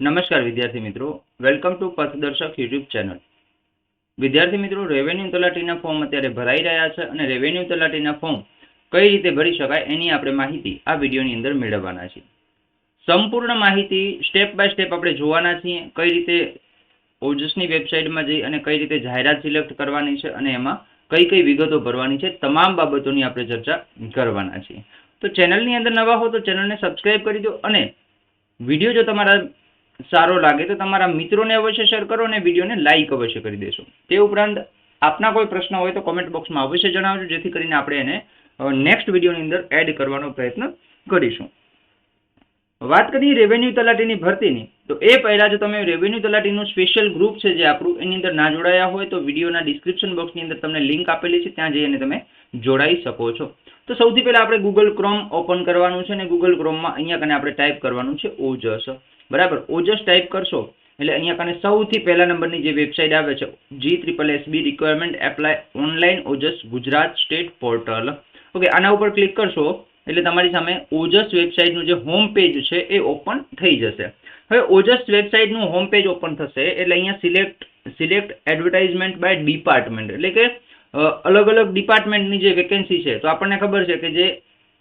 નમસ્કાર વિદ્યાર્થી મિત્રો. Welcome to Pathdarshak YouTube channel વિદ્યાર્થી મિત્રો રેવન્યુ તલાટીના ફોર્મ અત્યારે ભરાઈ રહ્યા છે અને રેવન્યુ તલાટીના ફોર્મ કઈ રીતે ભરી શકાય એની આપણે માહિતી આ વિડીયોની અંદર મેળવવાના છીએ. સંપૂર્ણ માહિતી સ્ટેપ બાય સ્ટેપ આપણે જોવાના છીએ કઈ રીતે ઓજસની વેબસાઇટમાં જઈ અને કઈ રીતે જાહેરાત સિલેક્ટ કરવાની છે અને એમાં કઈ કઈ વિગતો ભરવાની છે તમામ બાબતોની આપણે ચર્ચા કરવાના છીએ. તો ચેનલની અંદર નવા હો તો ચેનલને સબસ્ક્રાઇબ કરી દો અને વીડિયો જો તમારા સારો લાગે તો તમારા મિત્રોને અવશ્ય શેર કરો અને વિડીયોને લાઇક અવશ્ય કરી દેશો. તે ઉપરાંત આપના કોઈ પ્રશ્ન હોય તો કોમેન્ટ બોક્સમાં અવશ્ય જણાવજો, જેથી કરીને આપણે એને નેક્સ્ટ વિડીયોની અંદર એડ કરવાનો પ્રયત્ન કરીશું. વાત કરીએ રેવન્યુ તલાટીની ભરતીની, તો એ પહેલાં જો તમે રેવન્યુ તલાટીનું સ્પેશિયલ ગ્રુપ છે જે આપણું, એની અંદર ના જોડાયા હોય તો વિડીયોના ડિસ્ક્રિપ્શન બોક્સની અંદર તમને લિંક આપેલી છે, ત્યાં જઈને તમે જોડાઈ શકો છો. તો સૌથી પહેલાં આપણે ગૂગલ ક્રોમ ઓપન કરવાનું છે અને ગૂગલ ક્રોમમાં અહીંયા કને આપણે ટાઈપ કરવાનું છે ઓજસ. બરાબર? ઓજસ ટાઈપ કરશો, એટલે અહીંયા કને સૌથી પહેલા નંબરની જે વેબસાઇટ આવે છે G triple SB requirement apply online Ojas Gujarat state portal okay આના ઉપર ક્લિક કરશો, એટલે તમારી સામે ઓજસ વેબસાઇટનું જે હોમ પેજ છે એ ઓપન થઈ જશે. હવે ઓજસ વેબસાઇટનું હોમ પેજ ઓપન થશે, એટલે અહીંયા select select advertisement by department એટલે કે અલગ અલગ ડિપાર્ટમેન્ટની જે વેકેન્સી છે, તો આપણને ખબર છે કે જે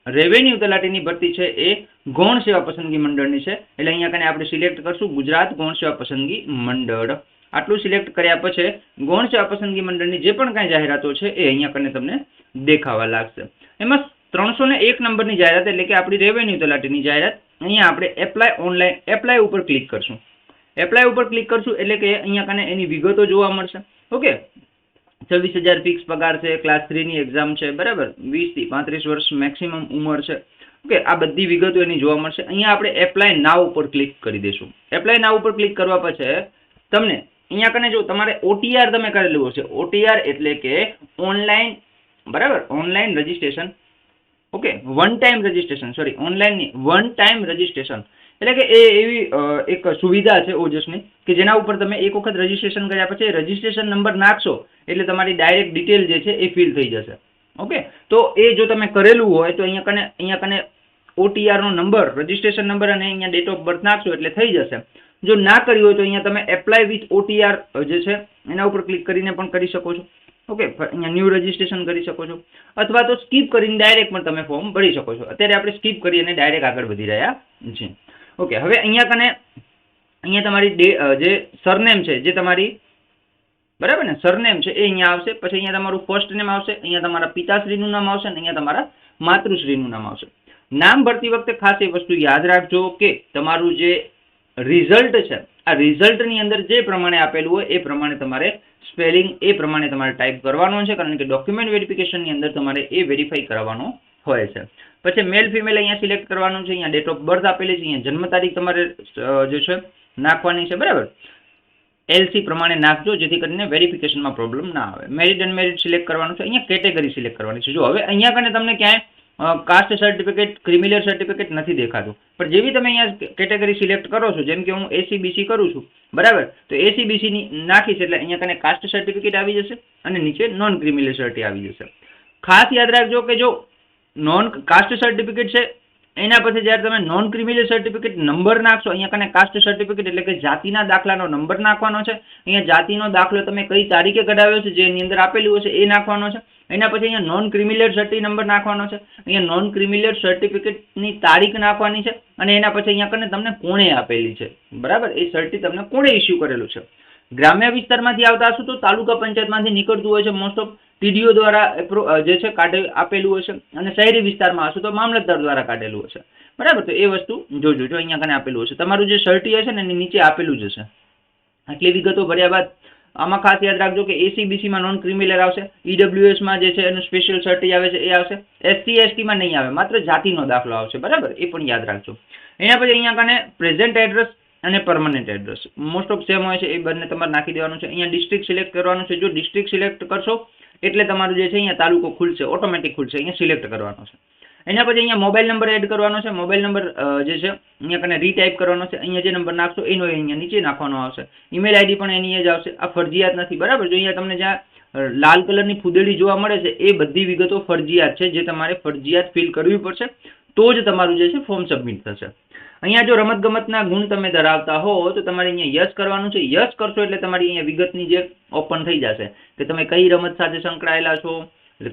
રેવન્યુ તલાટીની ભરતી છે એ ગૌણ સેવા પસંદગી મંડળની છે. એટલે અહીંયા કને આપણે સિલેક્ટ કરશું ગુજરાત ગૌણ સેવા પસંદગી મંડળ. આટલું સિલેક્ટ કર્યા પછી ગૌણ સેવા પસંદગી મંડળની જે પણ કાંઈ જાહેરાતો છે એ અહીંયા કને તમને દેખાવા લાગશે. એમાં ત્રણસો ને એક નંબરની જાહેરાત એટલે કે આપણી રેવન્યુ તલાટીની જાહેરાત, અહીંયા આપણે એપ્લાય ઓનલાઈન એપ્લાય ઉપર ક્લિક કરશું. એપ્લાય ઉપર ક્લિક કરશું એટલે કે અહીંયા કને એની વિગતો જોવા મળશે. ઓકે છવ્વીસ હજાર ફિક્સ પગાર છે ક્લાસ થ્રીની એક્ઝામ છે, બરાબર? વીસથી પાંત્રીસ વર્ષ મેક્સિમમ ઉંમર છે. ઓકે આ બધી વિગતો એની જોવા મળશે. અહીંયા આપણે એપ્લાય નાવ ઉપર ક્લિક કરી દઈશું. એપ્લાય નાવ ઉપર ક્લિક કરવા પછી તમને અહીંયા કને જો તમારે ઓટીઆર તમે કરેલું હશે ઓટીઆર એટલે કે ઓનલાઈન બરાબર? Online registration okay one time registration sorry online one time registration એટલે કે એ એવી એક સુવિધા છે ઓજસની કે જેના ઉપર તમે એક વખત રજિસ્ટ્રેશન કર્યા પછી રજીસ્ટ્રેશન નંબર નાખશો એટલે તમારી ડાયરેક્ટ ડિટેલ જે છે એ ફિલ થઈ જશે. ઓકે? તો એ જો તમે કરેલું હોય તો અહીંયા કને અહીંયા કને ઓટીઆરનો નંબર રજિસ્ટ્રેશન નંબર અને અહીંયા ડેટ ઓફ બર્થ નાખશો એટલે થઈ જશે. જો ના કર્યું હોય તો અહીંયા તમે એપ્લાય વિથ ઓટીઆર જે છે એના ઉપર ક્લિક કરીને પણ કરી શકો છો. ઓકે? અહીંયા ન્યૂ રજિસ્ટ્રેશન કરી શકો છો. અથવા તો સ્કીપ કરીને ડાયરેક્ટ પણ તમે ફોર્મ ભરી શકો છો. અત્યારે આપણે સ્કીપ કરી અને ડાયરેક્ટ આગળ વધી રહ્યા છીએ. ઓકે, હવે અહીંયા કને અહીંયા તમારી જે સરનેમ છે, જે તમારી, બરાબર ને? સરનેમ છે, એ અહીંયા આવશે, પછી અહીંયા તમારું ફર્સ્ટ નેમ આવશે, અહીંયા તમારા પિતાશ્રીનું નામ આવશે અને અહીંયા તમારા માતૃશ્રીનું નામ આવશે. નામ ભરતી વખતે ખાસ એ વસ્તુ યાદ રાખજો કે તમારું જે રિઝલ્ટ છે, આ રિઝલ્ટની અંદર જે પ્રમાણે આપેલું હોય, એ પ્રમાણે તમારે સ્પેલિંગ એ પ્રમાણે તમારે ટાઈપ કરવાનો છે, કારણ કે ડોક્યુમેન્ટ વેરિફિકેશનની અંદર તમારે એ વેરીફાઈ કરાવવાનો હોય છે. પછી મેલ ફિમેલ અહીંયા સિલેક્ટ કરવાનું છે, અહીંયા ડેટ ઓફ બર્થ આપેલી છે, અહીંયા જન્મ તારીખ તમારે જે છે, નાખવાની છે, બરાબર? એલસી પ્રમાણે નાખજો, જેથી કરીને વેરિફિકેશનમાં પ્રોબ્લેમ ના આવે. મેરિટ એન્ડ સિલેક્ટ કરવાનું છે, અહીંયા કેટેગરી સિલેક્ટ કરવાની છે. જો હવે અહીંયા કને તમને ક્યાંય કાસ્ટ સર્ટિફિકેટ ક્રિમિનલ સર્ટિફિકેટ નથી દેખાતું. પણ જેવી તમે અહીંયા કેટેગરી સિલેક્ટ કરો છો, જેમ કે હું એસીબીસી કરું છું, બરાબર? તો એસીબીસીની નાખીશ એટલે અહીંયા કને કાસ્ટ સર્ટિફિકેટ આવી જશે અને નીચે નોન ક્રિમિનલ સર્ટી આવી જશે. ખાસ યાદ રાખજો કે જો નોન કાસ્ટ સર્ટિફિકેટ છે, એના પછી જ્યારે તમે નોન ક્રિમિનલ સર્ટિફિકેટ નંબર નાખશો, અહીંયા કને કાસ્ટ સર્ટિફિકેટ એટલે કે જાતિના દાખલાનો નંબર નાખવાનો છે, અહીંયા જાતિનો દાખલો તમે કઈ તારીખે કઢાવ્યો છે, જેની અંદર આપેલું હશે એ નાખવાનો છે, એના પછી અહીંયા નોન ક્રિમિનલ સર્ટી નંબર નાખવાનો છે, અહીંયા નોન ક્રિમિનલ સર્ટિફિકેટની તારીખ નાખવાની છે, અને એના પછી અહીંયા કને તમને કોણે આપેલી છે, બરાબર? એ સર્ટી તમને કોણે ઇસ્યુ કરેલું છે. ગ્રામ્ય વિસ્તારમાંથી આવતા હશો તો તાલુકા પંચાયતમાંથી નીકળતું હોય છે મોસ્ટ ઓફ ટીડીઓ દ્વારા જે છે કાઢે, આપેલું હશે અને શહેરી વિસ્તારમાં હશે તો મામલતદાર દ્વારા કાઢેલું હશે. બરાબર તો એ વસ્તુ જોજો, જો અહીંયા કને આપેલું હશે. તમારું જે સર્ટી હશે ને એની નીચે આપેલું જ હશે. આટલી વિગતો ભર્યા બાદ આમાં ખાસ યાદ રાખજો કે એસીબીસીમાં નોન ક્રિમિનલ આવશે ઈડબ્લ્યુએસમાં જે છે એનું સ્પેશિયલ સર્ટી આવે છે એ આવશે એસસી એસટીમાં નહીં આવે, માત્ર જાતિનો દાખલો આવશે. બરાબર? એ પણ યાદ રાખજો. એના પછી અહીંયા કને પ્રેઝન્ટ એડ્રેસ અને permanent address most of same હોય છે, એ બંને તમારે નાખી દેવાનું છે. અહીંયા ડિસ્ટ્રિક્ટ સિલેક્ટ કરવાનું છે. જો ડિસ્ટ્રિક્ટ સિલેક્ટ કરશો એટલે તમારું જે છે અહીંયા તાલુકો ખુલશે ઓટોમેટિક ખુલશે, અહીંયા સિલેક્ટ કરવાનો છે. એના પછી અહીંયા મોબાઈલ નંબર એડ કરવાનો છે. મોબાઈલ નંબર જે છે, અહીંયા કને રીટાઈપ કરવાનો છે. અહીંયા જે નંબર નાખશો, એનો અહીંયા નીચે નાખવાનો આવશે. ઈમેલ આઈડી પણ એની જ આવશે. આ ફરજિયાત નથી, બરાબર? જો અહીંયા તમને જ્યાં લાલ કલરની ફૂદેડી જોવા મળે છે, એ બધી વિગતો ફરજિયાત છે, જે તમારે ફરજિયાત ફિલ કરવી પડશે. તો જ તમારું જે છે ફોર્મ સબમિટ થશે. અહીંયા જો રમત ગમતના ગુણ તમે ધરાવતા હો, તો તમારે અહીંયા યસ કરવાનું છે. યસ કરશો એટલે તમારી અહીંયા વિગતની જે ઓપન થઈ જશે. કે તમે કઈ રમત સાથે સંકળાયેલા છો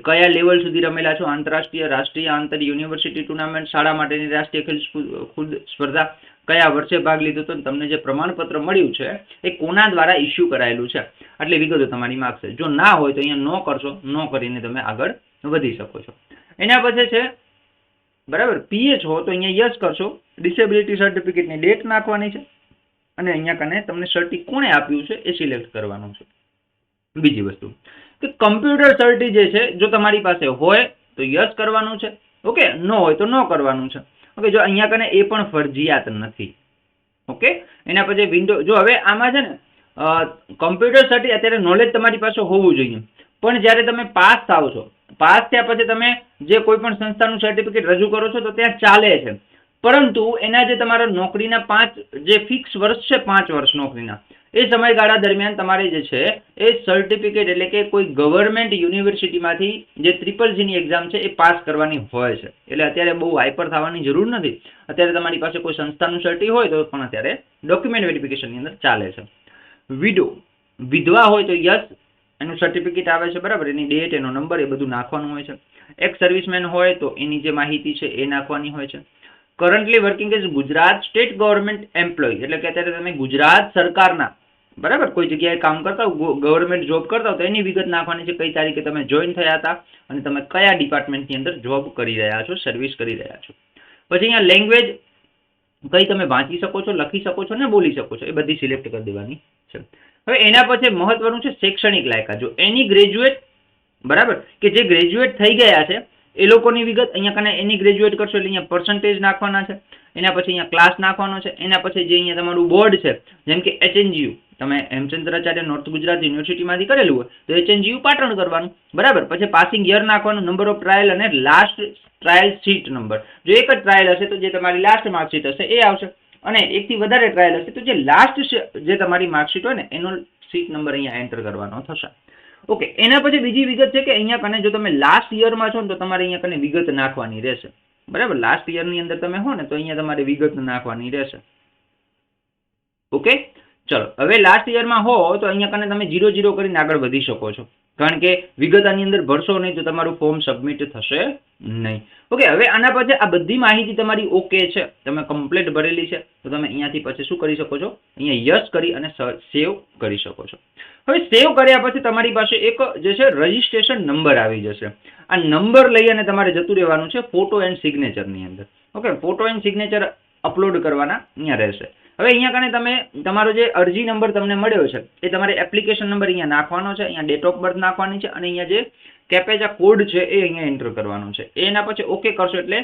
કયા લેવલ સુધી રમેલા છો, આંતરરાષ્ટ્રીય, રાષ્ટ્રીય, આંતર યુનિવર્સિટી ટુર્નામેન્ટ શાળા માટેની રાષ્ટ્રીય ખેલ ખુદ સ્પર્ધા કયા વર્ષે ભાગ લીધો હતો તમને જે પ્રમાણપત્ર મળ્યું છે, એ કોના દ્વારા ઇસ્યુ કરાયેલું છે એટલે વિગતો તમારી માગશે. જો ના હોય તો અહીંયા નો કરશો. નો કરીને તમે આગળ વધી શકો છો. એના પછી છે બરાબર? પીએચ હો, તો અહીંયા યસ કરશો. ડિસેબિલિટી સર્ટિફિકેટની ડેટ નાખવાની છે. અને અહીંયા કને તમને સર્ટી કોણે આપ્યું છે એ સિલેક્ટ કરવાનું છે. બીજી વસ્તુ. કે કમ્પ્યુટર સર્ટી જે છે, જો તમારી પાસે હોય, તો યસ કરવાનું છે. ઓકે? ન હોય, તો નો કરવાનું છે. ઓકે, જો અહીંયા કને એ પણ ફરજિયાત નથી. ઓકે? એના પછી વિન્ડો, જો હવે આમાં છે ને કમ્પ્યુટર સર્ટી અત્યારે નોલેજ તમારી પાસે હોવું જોઈએ. પણ જ્યારે તમે પાસ થાવ છો પાસ થયા પછી તમે જે કોઈ પણ સંસ્થાનું સર્ટિફિકેટ રજૂ કરો છો તો ત્યાં ચાલે છે. પરંતુ એના જે તમારા નોકરીના પાંચ, જે ફિક્સ વર્ષ છે પાંચ વર્ષ નોકરીના, એ સમયગાળા દરમિયાન તમારે જે છે, એ સર્ટિફિકેટ એટલે કે કોઈ ગવર્મેન્ટ યુનિવર્સિટીમાંથી જે ટ્રિપલ જીની એક્ઝામ છે, એ પાસ કરવાની હોય છે. એટલે અત્યારે બહુ હાઈપર થવાની જરૂર નથી. અત્યારે તમારી પાસે કોઈ સંસ્થાનું સર્ટી હોય તો પણ અત્યારે ડોક્યુમેન્ટ વેરિફિકેશનની અંદર ચાલે છે. વિડો વિધવા હોય તો યસ એનું સર્ટિફિકેટ આવે છે, બરાબર? એની ડેટ એનો નંબર એ બધું નાખવાનું હોય છે. એક સર્વિસમેન હોય તો એની જે માહિતી છે, એ નાખવાની હોય છે. Currently working as Gujarat state government employee એટલે કે અત્યારે તમે ગુજરાત સરકારના, બરાબર? કોઈ જગ્યાએ કામ કરતા હો ગવર્મેન્ટ જોબ કરતા હો, તો એની વિગત નાખવાની છે કઈ તારીખે તમે જોઈન થયા હતા અને તમે કયા ડિપાર્ટમેન્ટની અંદર જોબ કરી રહ્યા છો સર્વિસ કરી રહ્યા છો. પછી અહીંયા લેંગ્વેજ કઈ તમે વાંચી શકો છો, લખી શકો છો ને બોલી શકો છો, એ બધી સિલેક્ટ કરી દેવાની છે. હવે એના પછી મહત્વનું છે શૈક્ષણિક લાયકાત. જો એની ગ્રેજ્યુએટ બરાબર? કે જે ગ્રેજ્યુએટ થઈ ગયા છે, એ લોકોની વિગત અહીંયા કને એની ગ્રેજ્યુએટ કરશો એટલે અહીંયા પર્સન્ટેજ નાખવાના છે, એના પછી અહીંયા ક્લાસ નાખવાનો છે, એના પછી જે અહીંયા તમારું બોર્ડ છે, જેમ કે એચએનજીયુ તમે હેમચંદ્રાચાર્ય નોર્થ ગુજરાત યુનિવર્સિટીમાંથી કરેલું હોય, તો એચએનજીયુ પાટણ કરવાનું, બરાબર? પછી પાસિંગ યર નાખવાનું નંબર ઓફ ટ્રાયલ અને લાસ્ટ ટ્રાયલ સીટ નંબર જો એક જ ટ્રાયલ હશે, તો જે તમારી લાસ્ટ માર્કશીટ હશે, એ આવશે. અને એકથી વધારે ટ્રાયલ હશે તો જે લાસ્ટ જે તમારી માર્કશીટ હોય ને, એનો સીટ નંબર અહીંયા એન્ટર કરવાનો થશે. ઓકે એના પછી બીજી વિગત છે કે અહીંયા કને જો તમે લાસ્ટ યરમાં છો ને તો તમારે અહીંયા કને વિગત નાખવાની રહેશે. બરાબર? લાસ્ટ યરની અંદર તમે હો ને તો અહીંયા તમારે વિગત નાખવાની રહેશે. ઓકે ચલો, હવે લાસ્ટ યરમાં હો તો અહીંયા કને તમે જીરો જીરો કરીને આગળ વધી શકો છો. કારણ કે વિગત આની અંદર ભરશો નહીં તો તમારું ફોર્મ સબમિટ થશે નહીં. ઓકે હવે આના પછી આ બધી માહિતી તમારી ઓકે છે. તમે કમ્પ્લીટ ભરેલી છે. તો તમે અહીંયાથી પછી શું કરી શકો છો? અહીંયા યસ કરી અને સેવ કરી શકો છો. હવે સેવ કર્યા પછી તમારી પાસે એક જે છે રજિસ્ટ્રેશન નંબર આવી જશે. આ નંબર લઈ અને તમારે જતું રહેવાનું છે ફોટો એન્ડ સિગ્નેચરની અંદર. Okay photo and signature upload કરવાના અહીંયા રહેશે. હવે અહીંયા કારણે તમે, તમારો જે અરજી નંબર તમને મળ્યો છે, એ તમારે એપ્લિકેશન નંબર અહીંયા નાખવાનો છે, અહીંયા ડેટ ઓફ બર્થ નાખવાની છે, અને અહીંયા જે કેપેજા કોડ છે, એ અહીંયા એન્ટર કરવાનો છે. એના પછી ઓકે કરશો એટલે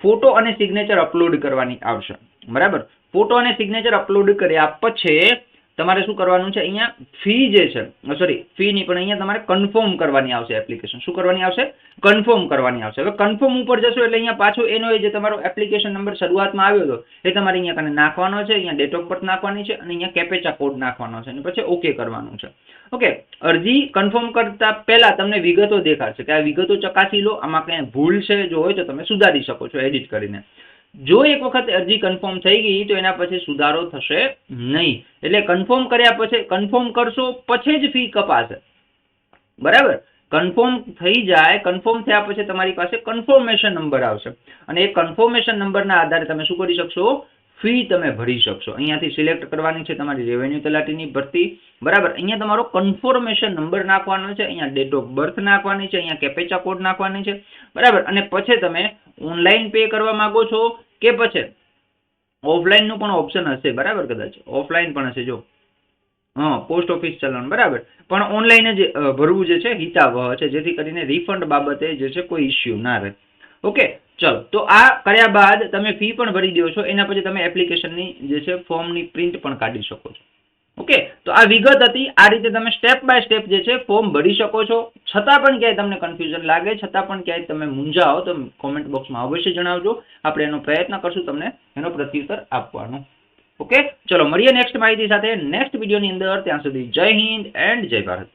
ફોટો અને સિગ્નેચર અપલોડ કરવાની આવશે. બરાબર? ફોટો અને સિગ્નેચર અપલોડ કર્યા પછી તમારે શું કરવાનું છે અહીંયા? ફી જે છે સોરી ફી નહીં પણ અહીંયા તમારે કન્ફર્મ કરવાની આવશે એપ્લિકેશન શું કરવાની આવશે? કન્ફર્મ કરવાની આવશે. હવે કન્ફર્મ ઉપર જશો એટલે અહીંયા પાછો એનો જે તમારો એપ્લિકેશન નંબર શરૂઆતમાં આવ્યો હતો, એ તમારે અહીંયા કને નાખવાનો છે, અહીંયા ડેટ ઓફ બર્થ નાખવાની છે, અને અહીંયા કેપેચા કોડ નાખવાનો છે, અને પછી ઓકે કરવાનું છે. ઓકે અરજી કન્ફર્મ કરતા પહેલા તમને વિગતો દેખાડશે કે આ વિગતો ચકાસી લો, આમાં કંઈ ભૂલ છે, જો હોય તો તમે સુધારી શકો છો એડિટ કરીને. જો એક વખત અરજી કન્ફર્મ થઈ ગઈ, તો એના પછી સુધારો થશે નહીં. એટલે કન્ફર્મ કર્યા પછી કન્ફર્મ કરશો પછી જ ફી કપાશે. બરાબર? કન્ફર્મ થઈ જાય કન્ફર્મ થયા પછી તમારી પાસે કન્ફર્મેશન નંબર આવશે. અને એ કન્ફર્મેશન નંબરના આધારે તમે શું કરી શકશો? ફી તમે ભરી શકશો. અહીંયાથી સિલેક્ટ કરવાની છે તમારી રેવન્યુ તલાટીની ભરતી. બરાબર? અહીંયા તમારો કન્ફર્મેશન નંબર નાખવાનો છે. અહીંયા ડેટ ઓફ બર્થ નાખવાની છે. અહીંયા કેપેચા કોડ નાખવાની છે. બરાબર? અને પછી તમે ઓનલાઈન પે કરવા માંગો છો કે પછી? ઓફલાઈનનું પણ ઓપ્શન હશે, બરાબર કદાચ? ઓફલાઈન પણ હશે, જો. હા પોસ્ટ ઓફિસ ચલણ, બરાબર. પણ ઓનલાઈન જ ભરવું જે છે, હિતાવહ છે, જેથી કરીને રિફંડ બાબતે જે છે, કોઈ ઇસ્યુ ના રહે. ઓકે ચલો. તો આ કર્યા બાદ તમે ફી પણ ભરી દો છો, એના પછી તમે એપ્લિકેશનની જે છે ફોર્મની પ્રિન્ટ પણ કાઢી શકો છો. ઓકે તો આ વિગત હતી. આ રીતે તમે સ્ટેપ બાય સ્ટેપ જે છે ફોર્મ ભરી શકો છો. છતાં પણ ક્યાંય તમને કન્ફ્યુઝન લાગે, છતાં પણ ક્યાંય તમે મૂંઝાઓ, તો કોમેન્ટ બોક્સમાં અવશ્ય જણાવજો. આપણે એનો પ્રયત્ન કરશું તમને એનો પ્રત્યુત્તર આપવાનો. ઓકે ચલો, મળીએ નેક્સ્ટ માહિતી સાથે. નેક્સ્ટ વિડીયોની અંદર. ત્યાં સુધી જય હિન્દ એન્ડ જય ભારત.